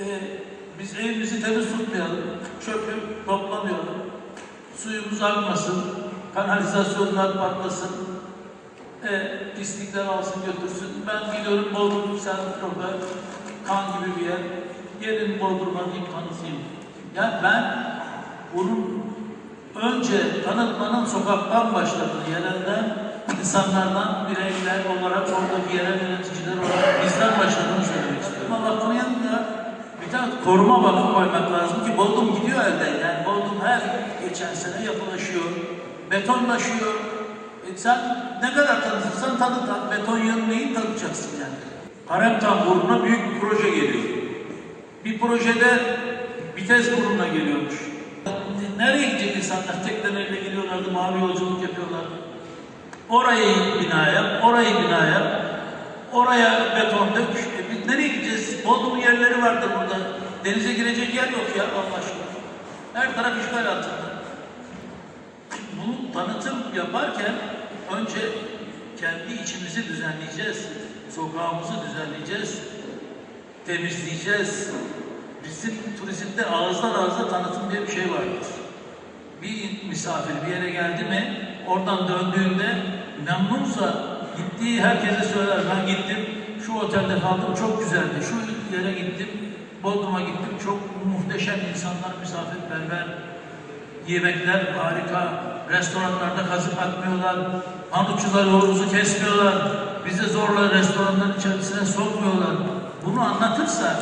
e, biz evimizi temiz tutmayalım, çöpü toplamayalım, suyumuz akmasın, kanalizasyonlar patlasın, e, pislikler alsın götürsün. Ben gidiyorum Bodrum Sentrof'a, kan gibi bir yer. Gelin Bodrum'a deyip tanıtayım. Yani ben bunun önce tanıtmanın sokaktan başladığını, yerelden, insanlardan, bireyler olarak, oradaki yerel yöneticiler olarak bizden başladığını söylemek istiyorum. Bakın yanında bir tane koruma bakım koymak lazım ki Bodrum gidiyor elden. Yani Bodrum her geçen sene yapılaşıyor, betonlaşıyor. E sen ne kadar tanıtırsan tanıt, beton neyi tanıtacaksın yani? Harem tamburuna büyük bir proje geliyor. Bir projede vites burununa geliyormuş. Nereye gidecek insanlar? Teknelerle geliyorlardı, mavi yolculuk yapıyorlardı. Orayı bina yap, orayı bina yap. Oraya beton dök. Nereye gideceğiz? Bodrum yerleri vardır burada. Denize girecek yer yok ya Allah aşkına. Her taraf işgal altında. Bunu tanıtım yaparken önce kendi içimizi düzenleyeceğiz. Sokağımızı düzenleyeceğiz. Temizleyeceğiz. Bizim turizmde ağızdan ağza tanıtım diye bir şey vardır. Bir misafir bir yere geldi mi oradan döndüğünde memnunsa gittiği herkese söyler ben gittim şu otelde kaldım çok güzeldi şu yere gittim Bodrum'a gittim çok muhteşem insanlar misafirperver yemekler harika restoranlarda kazık atmıyorlar hanutçular yolumuzu kesmiyorlar bizi zorla restoranların içerisine sokmuyorlar bunu anlatırsa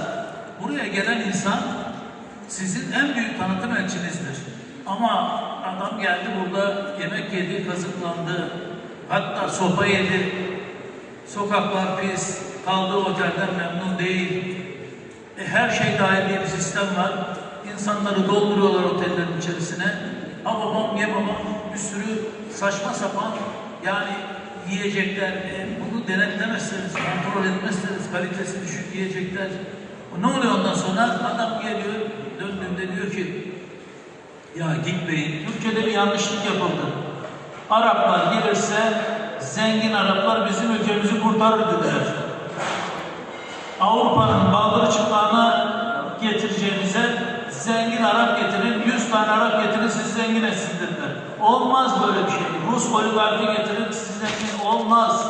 buraya gelen insan sizin en büyük tanıtım elçinizdir. Ama adam geldi burada yemek yedi, kazıklandı. Hatta sopa yedi. Sokaklar pis, kaldığı otelden memnun değil. E, her şey dahil diye bir sistem var. İnsanları dolduruyorlar otellerin içerisine. Ama babam ye babam bir sürü saçma sapan yani yiyecekler. E, bunu denetlemezseniz, kontrol etmezseniz kalitesi düşük yiyecekler. Ne oluyor ondan sonra? Adam geliyor, döndüğünde diyor ki ya gitmeyin. Türkiye'de bir yanlışlık yapıldı. Araplar gelirse zengin Araplar bizim ülkemizi kurtarır dediler. Avrupa'nın baldırı çıplağını getireceğinize zengin Arap getirin, 100 tane Arap getirin sizi zengin etsin. Olmaz böyle bir şey. Rus oligarkı getirin sizi zengin olmaz.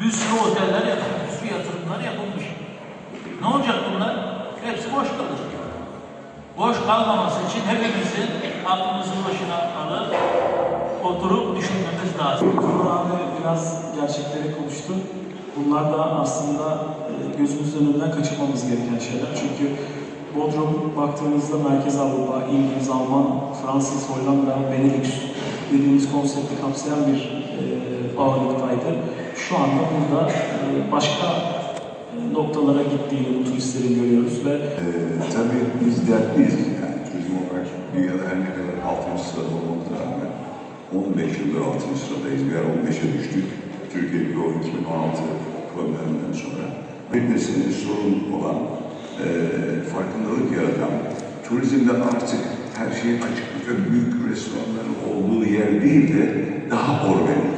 Bir sürü oteller yapılmış, bir sürü yatırımlar yapılmış. Ne olacak bunlar? Hepsi boş kalır. Boş kalmaması için hepimizin aklımızın başına alıp oturup düşünmemiz lazım. Abi biraz gerçekleri konuştu. Bunlar da aslında gözümüzün önünden kaçırmamız gereken şeyler. Çünkü Bodrum baktığınızda Merkez Avrupa, İngiliz, Alman, Fransız, Hollanda, Benelux dediğimiz konsepti kapsayan bir e, ağırlıktaydı. Şu anda burada e, başka e, noktalara gittiğini bu turistlerin görüyoruz ve Ee, tabii biz dertliyiz. Yani turizm olarak dünyada her ne kadar 6. sırada olmamıza rağmen 15 yıldır 6. sıradayız. Bir ara 15'e düştük. Türkiye Euro 2016 probleminden sonra. Bitmesinin sorun olan, e, farkındalık yaratan, turizmde artık her şeyin açıklık ve büyük restoranların olduğu yer değil de daha organik,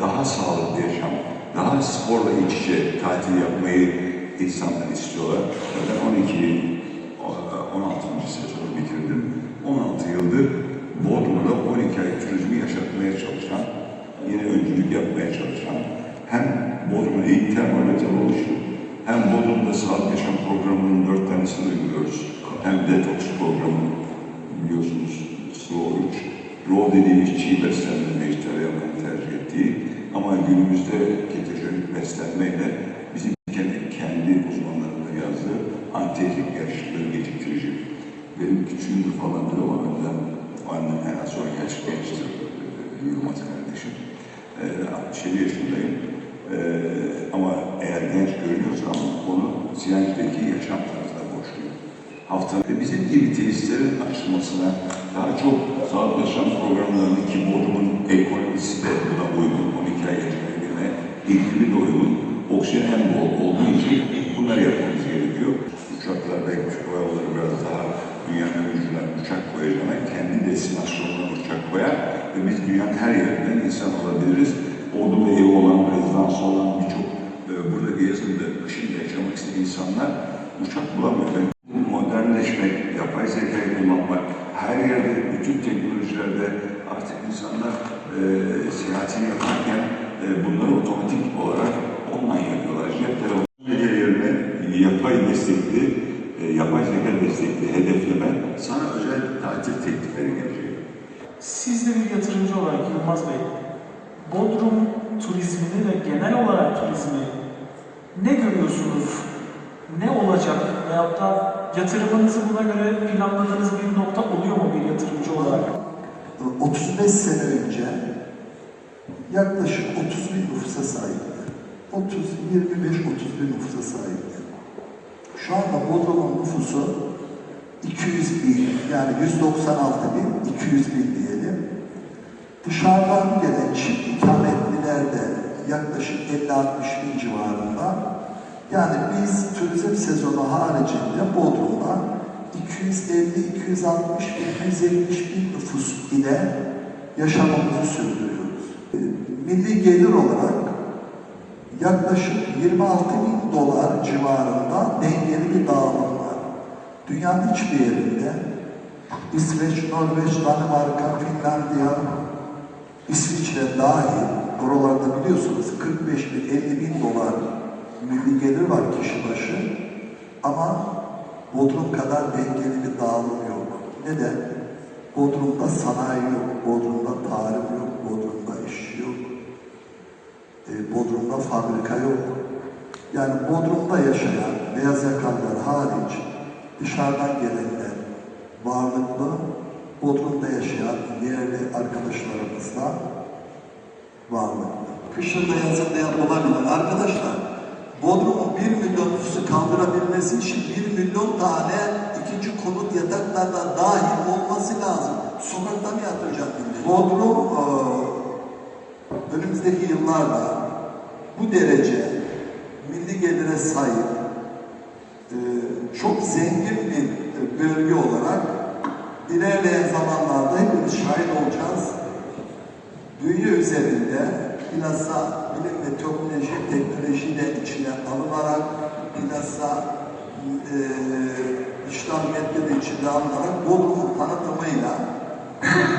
daha sağlıklı yaşam, daha sporla iç içe tatil yapmayı insanlar istiyorlar. Ben 12, 16. sezonu bitirdim. 16 yıldır Bodrum'da 12 ay turizmi yaşatmaya çalışan, yine öncülük yapmaya çalışan, hem Bodrum'un ilk termometre oluşu, hem Bodrum'da sağlık yaşam programının dört tanesini uyguluyoruz. Hem detoks programı biliyorsunuz 3. Raw dediğimiz çiğ beslenme vejetaryenlerin tercih ettiği ama günümüzde ketojenik beslenmeyle bizim kendi, kendi uzmanlarımızın yazdığı antiyetik yaşlıkları geciktirici. Benim küçüğümdür falandır ama benden annem en az 10 yaş gençtir Yılmaz kardeşim. Ee, 67 yaşındayım. Ee, ama eğer genç görünüyorsam onu Siyancı'daki yaşam tarzına borçluyum. Haftada bizim gibi tesislerin açılmasına daha çok sağlık yaşam programlarının ki Bodrum'un ekonomisi de buna uygun, 12 ay yaşayabilme iklimi de uygun, oksijen bol olduğu için bunları yapmamız gerekiyor. Uçaklar belki hava yolları biraz daha dünyanın ucuna uçak koyacağına kendi destinasyonuna uçak koyar ve biz dünyanın her yerinden insan alabiliriz. Orada evi olan, rezidansı olan birçok e, burada da kışın yaşamak isteyen insanlar uçak bulamıyor. Ben modernleşmek, yapay zekayı kullanmak, her yerde, bütün teknolojilerde artık insanlar e, seyahatini yaparken e, bunları otomatik olarak online yapıyorlar. Cep telefonu yerine yapay destekli, e, yapay zeka destekli hedefleme sana özel tatil teklifleri gelecek. Siz de bir yatırımcı olarak Yılmaz Bey, Bodrum turizmini ve genel olarak turizmi ne görüyorsunuz? Ne olacak? Veyahut da yatırımınızı buna göre planladığınız bir nokta oluyor mu bir yatırımcı olarak? 35 sene önce yaklaşık 30 bin nüfusa sahipti. 30, 25-30 bin nüfusa sahipti. Şu anda Bodrum'un nüfusu 200 bin, yani 196 bin, 200 bin diyelim. Dışarıdan gelen çift ikametliler de yaklaşık 50-60 bin civarında. Yani biz turizm sezonu haricinde Bodrum'da 250-260 bin, 170 bin nüfus ile yaşamamızı sürdürüyoruz. E, Milli gelir olarak yaklaşık 26 bin dolar civarında dengeli bir dağılım var. Dünyanın hiçbir yerinde İsveç, Norveç, Danimarka, Finlandiya, İsviçre dahil buralarda biliyorsunuz 45 bin, 50 bin dolar milli gelir var kişi başı ama Bodrum kadar dengeli bir dağılım yok. Neden? Bodrum'da sanayi yok, Bodrum'da tarım yok, Bodrum'da iş yok. E, Bodrum'da fabrika yok. Yani Bodrum'da yaşayan beyaz yakalılar hariç dışarıdan gelenler varlıklı, Bodrum'da yaşayan yerli arkadaşlarımız da varlıklı. Kışın da yazın da yapılabilir. Arkadaşlar, Bodrum'un 1 milyon nüfusu kaldırabilmesi için 1 milyon tane ikinci konut yataklarına dahil olması lazım. Sokakta mı yatıracak millet? Bodrum eee, önümüzdeki yıllarda bu derece milli gelire sahip e, çok zengin bir e, bölge olarak ilerleyen zamanlarda hepimiz şahit olacağız. Dünya üzerinde bilhassa bilim ve teknoloji, teknoloji de içine alınarak bilhassa e, medya da içine alınarak Bodrum'un tanıtımıyla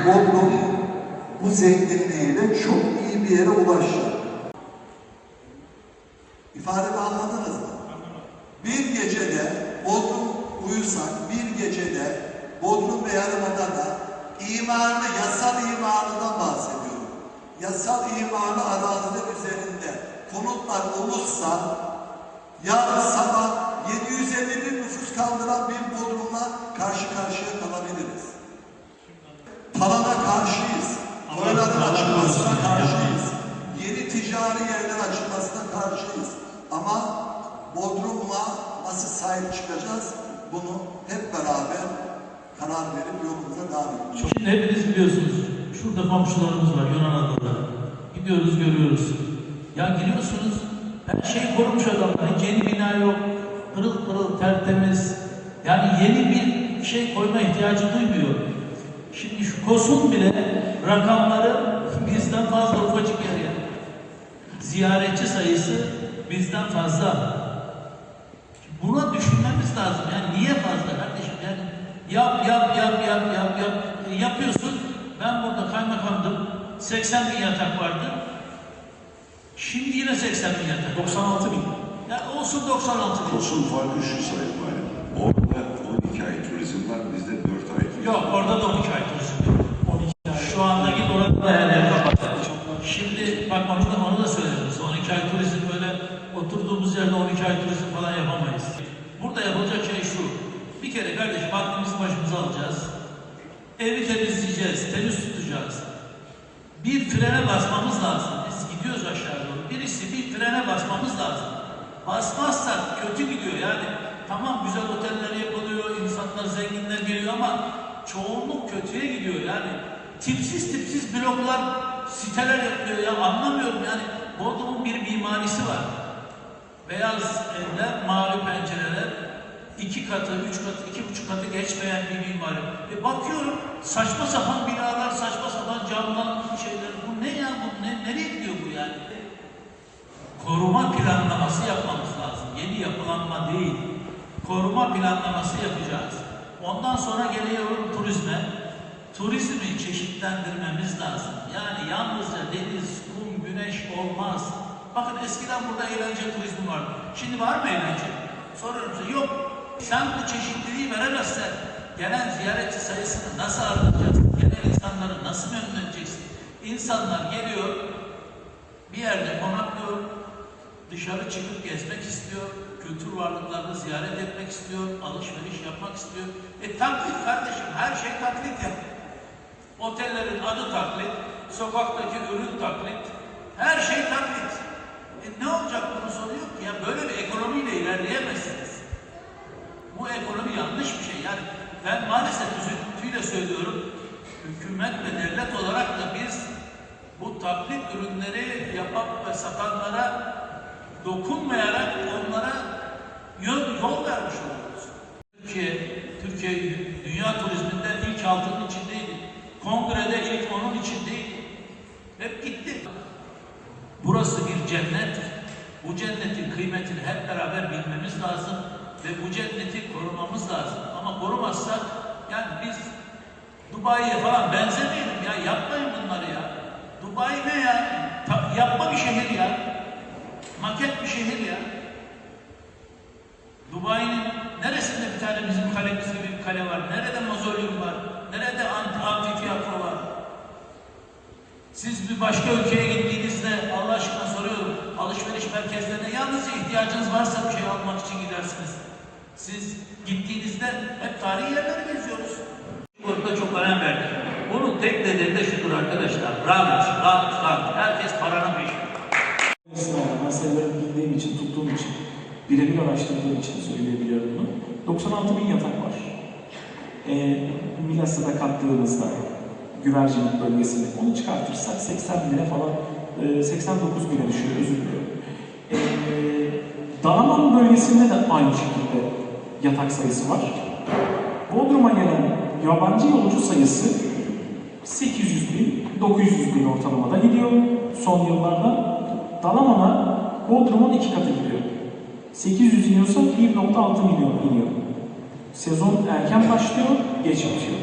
Bodrum bu zenginliğiyle çok iyi bir yere ulaşacak. İfademi anladınız mı? Bir gecede Bodrum uyusak, bir gecede Ve Yarımada'da imarlı, yasal imarlıdan bahsediyorum. Yasal imarlı araziler üzerinde konutlar olursa yarın sabah 750 bin nüfus kaldıran bir Bodrum'la karşı karşıya kalabiliriz. Talana karşıyız. Oraların açılmasına karşıyız. Yeni ticari yerler açılmasına karşıyız. Ama Bodrum'la nasıl sahip çıkacağız? Bunu hep beraber karar verip yolumuza devam edeceğiz. Şimdi hepiniz biliyorsunuz. Şurada komşularımız var Yunan adaları. Gidiyoruz görüyoruz. Ya giriyorsunuz her şeyi korumuş adamlar. Hiç yeni bina yok. Pırıl pırıl tertemiz. Yani yeni bir şey koyma ihtiyacı duymuyor. Şimdi şu KOS'un bile rakamları bizden fazla ufacık yer yani. Ziyaretçi sayısı bizden fazla. Buna düşünmemiz lazım. Yani niye fazla yap yap yap yap yap yap E, yapıyorsun. Ben burada kaymakamdım. 80 bin yatak vardı. Şimdi yine 80 bin yatak. 96 bin. Ya olsun 96 bin. Kosun farkı şu Sayın Valim. Orada 12 ay turizm var, bizde 4 ay turizm Yok orada da 12 ay turizm yok. 12 ay. Şu anda git orada da yani. Şimdi bak da, onu da söylediniz. 12 ay turizm böyle oturduğumuz yerde 12 ay turizm falan yapamayız. Burada yapılacak şey şu. Bir kere kardeşim aklımızı başımıza alacağız. Evi temizleyeceğiz, temiz tutacağız. Bir frene basmamız lazım. Biz gidiyoruz aşağı doğru. Birisi bir frene basmamız lazım. Basmazsak kötü gidiyor yani. Tamam güzel oteller yapılıyor, insanlar zenginler geliyor ama çoğunluk kötüye gidiyor yani. Tipsiz tipsiz bloklar, siteler yapılıyor ya anlamıyorum yani. Bodrum'un bir mimarisi var. Beyaz evler, mavi pencereler, iki katı, üç katı, iki buçuk katı geçmeyen bir mimari. E bakıyorum saçma sapan binalar, saçma sapan camlar, şeyler. Bu ne ya? Bu ne, nereye gidiyor bu yani? Koruma planlaması yapmamız lazım. Yeni yapılanma değil. koruma planlaması yapacağız. Ondan sonra geliyorum turizme. Turizmi çeşitlendirmemiz lazım. Yani yalnızca deniz, kum, güneş olmaz. Bakın eskiden burada eğlence turizmi vardı. Şimdi var mı eğlence? Soruyorum size. Yok. Sen bu çeşitliliği veremezsen gelen ziyaretçi sayısını nasıl artıracaksın? Gelen insanları nasıl memnun edeceksin? İnsanlar geliyor, bir yerde konaklıyor, dışarı çıkıp gezmek istiyor, kültür varlıklarını ziyaret etmek istiyor, alışveriş yapmak istiyor. E taklit kardeşim, her şey taklit ya. Otellerin adı taklit, sokaktaki ürün taklit, her şey taklit. E ne olacak bunu soruyor ki ya böyle bir ekonomiyle ilerleyemezsiniz. Bu ekonomi yanlış bir şey. Yani ben maalesef üzüntüyle söylüyorum. Hükümet ve devlet olarak da biz bu taklit ürünleri yapan ve satanlara dokunmayarak onlara yol, yol vermiş oluyoruz. Türkiye, Türkiye dünya turizminde ilk altının içindeydi. Kongrede ilk onun içindeydi. Hep gitti. Burası bir cennet. Bu cennetin kıymetini hep beraber bilmemiz lazım ve bu cenneti korumamız lazım. Ama korumazsak yani biz Dubai'ye falan benzemeyelim ya. Yapmayın bunları ya. Dubai ne ya? Ta- yapma bir şehir ya. Maket bir şehir ya. Dubai'nin neresinde bir tane bizim kalemiz gibi bir kale var? Nerede mazolyum var? Nerede amfiteyatro var? Siz bir başka ülkeye gittiğinizde Allah aşkına soruyorum alışveriş merkezlerine yalnızca ihtiyacınız varsa bir şey almak için gidersiniz. Siz gittiğinizde hep tarihi yerleri geziyoruz. Burada çok önem verdik. Bunun tek nedeni de şudur arkadaşlar. Rağbet, rağbet, rağbet. Herkes paranın peşinde. İsmail, meseleleri bildiğim için, tuttuğum için, birebir araştırdığım için söyleyebiliyorum bunu. 96 bin yatak var. E, Milas'a da kattığımızda güvercinlik bölgesini onu çıkartırsak 80 bine falan, e, 89 bine düşüyor, özür diliyorum. E, Dalaman bölgesinde de aynı şekilde yatak sayısı var. Bodrum'a gelen yabancı yolcu sayısı 800 bin, 900 bin ortalamada gidiyor son yıllarda. Dalaman'a Bodrum'un iki katı gidiyor. 800 iniyorsa 1.6 milyon iniyor. Sezon erken başlıyor, geç bitiyor.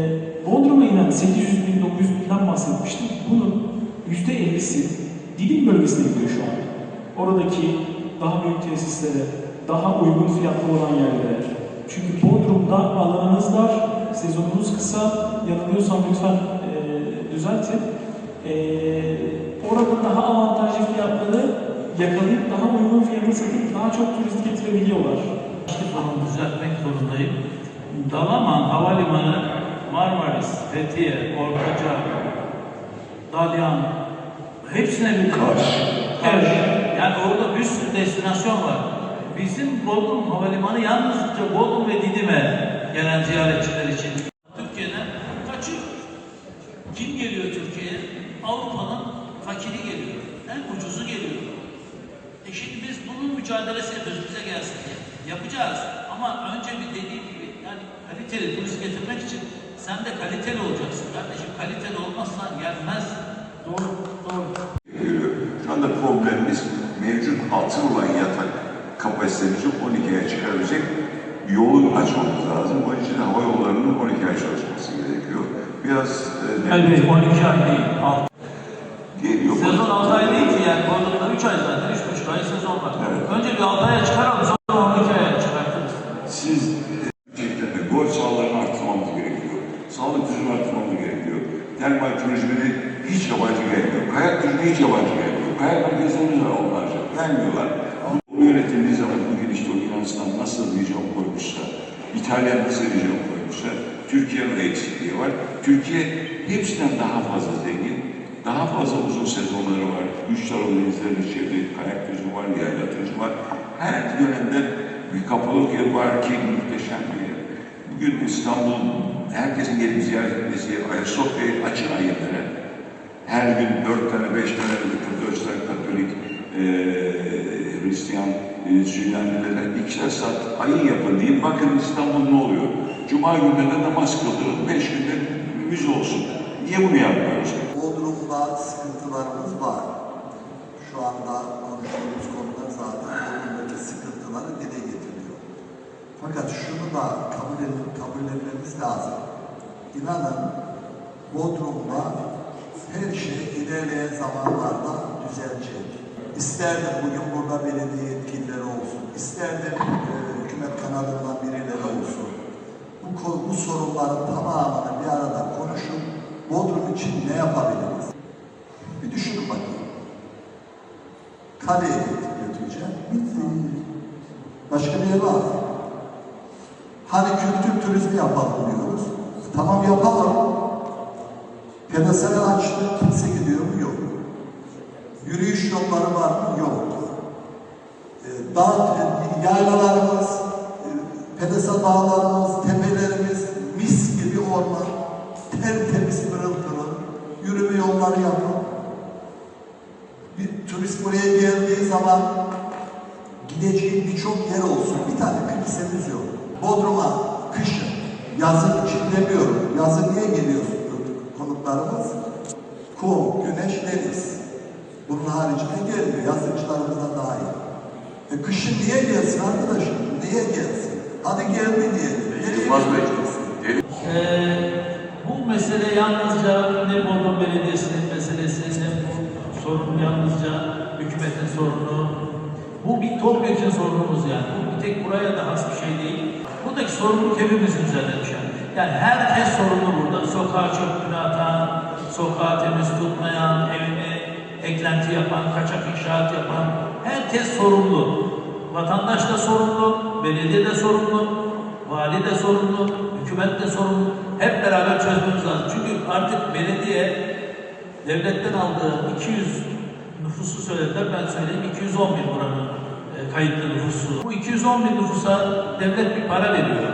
Ee, Bodrum'a inen 800 bin, 900 binden bahsetmiştim. Bunun %50'si Didim bölgesine gidiyor şu an. Oradaki daha büyük tesislere, daha uygun fiyatlı olan yerlere. Çünkü Bodrum'da alanınız dar, sezonunuz kısa. Yanılıyorsam lütfen e, düzeltin. E, orada daha avantajlı fiyatları yakalayıp daha uygun fiyata satıp daha çok turist getirebiliyorlar. İşte bunu düzeltmek zorundayım. Dalaman Havalimanı, Marmaris, Fethiye, Ortaca, Dalyan hepsine bir Kaş. Kaş. Yani orada bir sürü destinasyon var. Bizim Bodrum Havalimanı yalnızca Bodrum ve Didim'e gelen ziyaretçiler için. Türkiye'den kaçıyor. Kim geliyor Türkiye'ye? Avrupa'nın fakiri geliyor. En ucuzu geliyor. E şimdi biz bunun mücadelesi yapıyoruz bize gelsin diye. Yapacağız ama önce bir dediğim gibi yani kaliteli turist getirmek için sen de kaliteli olacaksın kardeşim. Kaliteli olmazsan gelmez. Doğru, doğru. Şu anda problemimiz mevcut altı olan yatak kapasitemizi 12'ye çıkarabilecek bir yolu açmamız lazım. Onun için hava yollarının 12 ay çalışması gerekiyor. Biraz e, Elbette 12 ay değil. Altı. geliyor. Sezon 6 ay değil ki yani. Bodrum'da 3 ay zaten. 3,5 ay sezon var. Evet. Önce bir 6 aya çıkaralım sonra 12 aya çıkartırız. Siz gerçekten de golf sahalarını arttırmamız gerekiyor. Sağlık turizmi arttırmamız gerekiyor. Termal turizmini hiç yabancı gelmiyor. Kayak turizmi hiç yabancı gelmiyor. Kayak merkezlerimiz var onlarca. Gelmiyorlar. Bu yönetildiği zaman bugün işte o Yunanistan nasıl vizyon koymuşsa, İtalya nasıl vizyon koymuşsa, Türkiye'nin eksikliği var. Türkiye hepsinden daha fazla zengin, daha fazla uzun sezonları var. Üç tarafı denizlerin içeride kayak turizmi var, yayla turizmi var. Her dönemde bir kapalık yer var ki muhteşem bir yer. Bugün İstanbul, herkesin gelip ziyaret etmesi. Ayasofya'yı açın ayırlara. Her gün dört tane, beş tane Protestan, Katolik, eee Hristiyan, eee Süryanilerden ikişer saat ayın yapın diyeyim. Bakın İstanbul ne oluyor? Cuma günlerinde namaz kıldırın, beş günde müze olsun. Niye bunu yapmıyoruz? Bodrum'da sıkıntılarımız var. Şu anda konuştuğumuz konuda zaten Bodrum'daki sıkıntıları dile getiriyor. Fakat şunu da kabul edip kabullenmemiz lazım. İnanın Bodrum'da her şey ilerleyen zamanlarda düzelecek. İsterdim bugün burada belediye yetkilileri olsun, isterdim e, hükümet kanadından birileri olsun. Bu, bu sorunların tamamını bir arada konuşup Bodrum için ne yapabiliriz? Bir düşünün bakayım. Kaleye götüreceğim. Bitti. Başka bir yer var. Hani kültür turizmi yapalım diyoruz. Tamam yapalım. Pedesal açtı. Kimse gidiyor mu? Yürüyüş yolları var mı? Yok. Ee, dağ, e, yaylalarımız, pedesal dağlarımız, tepelerimiz mis gibi orman. Tertemiz pırıl pırıl. Yürüme yolları yapın. Bir turist buraya geldiği zaman gideceği birçok yer olsun. Bir tane kilisemiz yok. Bodrum'a kışın, yazın için demiyorum. Yazın niye geliyorsun konuklarımız? Kum, güneş, deniz. Bunun haricinde gelmiyor. Yazıcılarımızdan daha iyi. E kışın niye gelsin arkadaşım? Niye gelsin? Hadi geldi diyelim. Yılmaz Bey? Ee, bu mesele yalnızca ne Bodrum Belediyesi'nin meselesi ne bu sorun yalnızca hükümetin sorunu. Bu bir topyekun sorunumuz yani. Bu bir tek buraya da has bir şey değil. Buradaki sorumluluk hepimizin üzerine düşen. Yani herkes sorumlu burada. Sokağa çöpünü atan, sokağı temiz tutmayan, evini eklenti yapan, kaçak inşaat yapan herkes sorumlu. Vatandaş da sorumlu, belediye de sorumlu, vali de sorumlu, hükümet de sorumlu. Hep beraber çözmemiz lazım. Çünkü artık belediye devletten aldığı 200 nüfusu söylediler. Ben söyleyeyim 210 bin buranın e, kayıtlı nüfusu. Bu 210 bin nüfusa devlet bir para veriyor.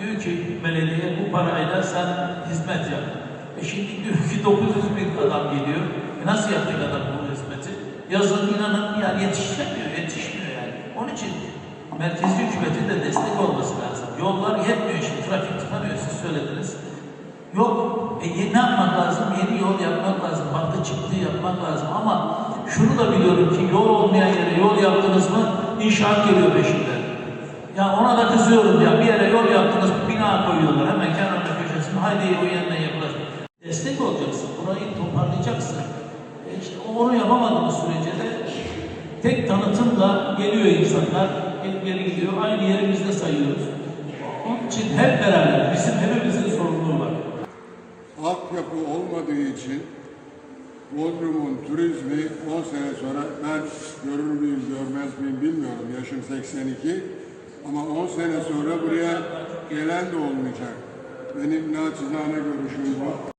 Diyor ki belediye bu parayla sen hizmet yap. E şimdi diyor ki 900 bin adam geliyor. E nasıl yapacak adam bu hizmeti? Yazın inanın yani yetişemiyor, yetişmiyor yani. Onun için merkezi hükümetin de destek olması lazım. Yollar yetmiyor şimdi, trafik tıkanıyor siz söylediniz. Yok. E ne yapmak lazım? Yeni yol yapmak lazım. Baktı çıktı yapmak lazım. Ama şunu da biliyorum ki yol olmayan yere yol yaptınız mı inşaat geliyor peşinden. Ya ona da kızıyorum ya. Bir yere yol yaptınız, bina koyuyorlar. Hemen kenarına köşesine. Haydi o yeniden yapılır. Destek olacaksın. Burayı toparlayacaksın. E işte onu yapamadığımız sürece de tek tanıtımla geliyor insanlar. Geri, geri gidiyor. Aynı yerimizde sayıyoruz. Onun için hep beraber bizim hepimizin sorumluluğu var. altyapı olmadığı için Bodrum'un turizmi 10 sene sonra ben görür müyüm görmez miyim bilmiyorum. Yaşım 82 ama 10 sene sonra buraya gelen de olmayacak. Benim naçizane görüşüm bu.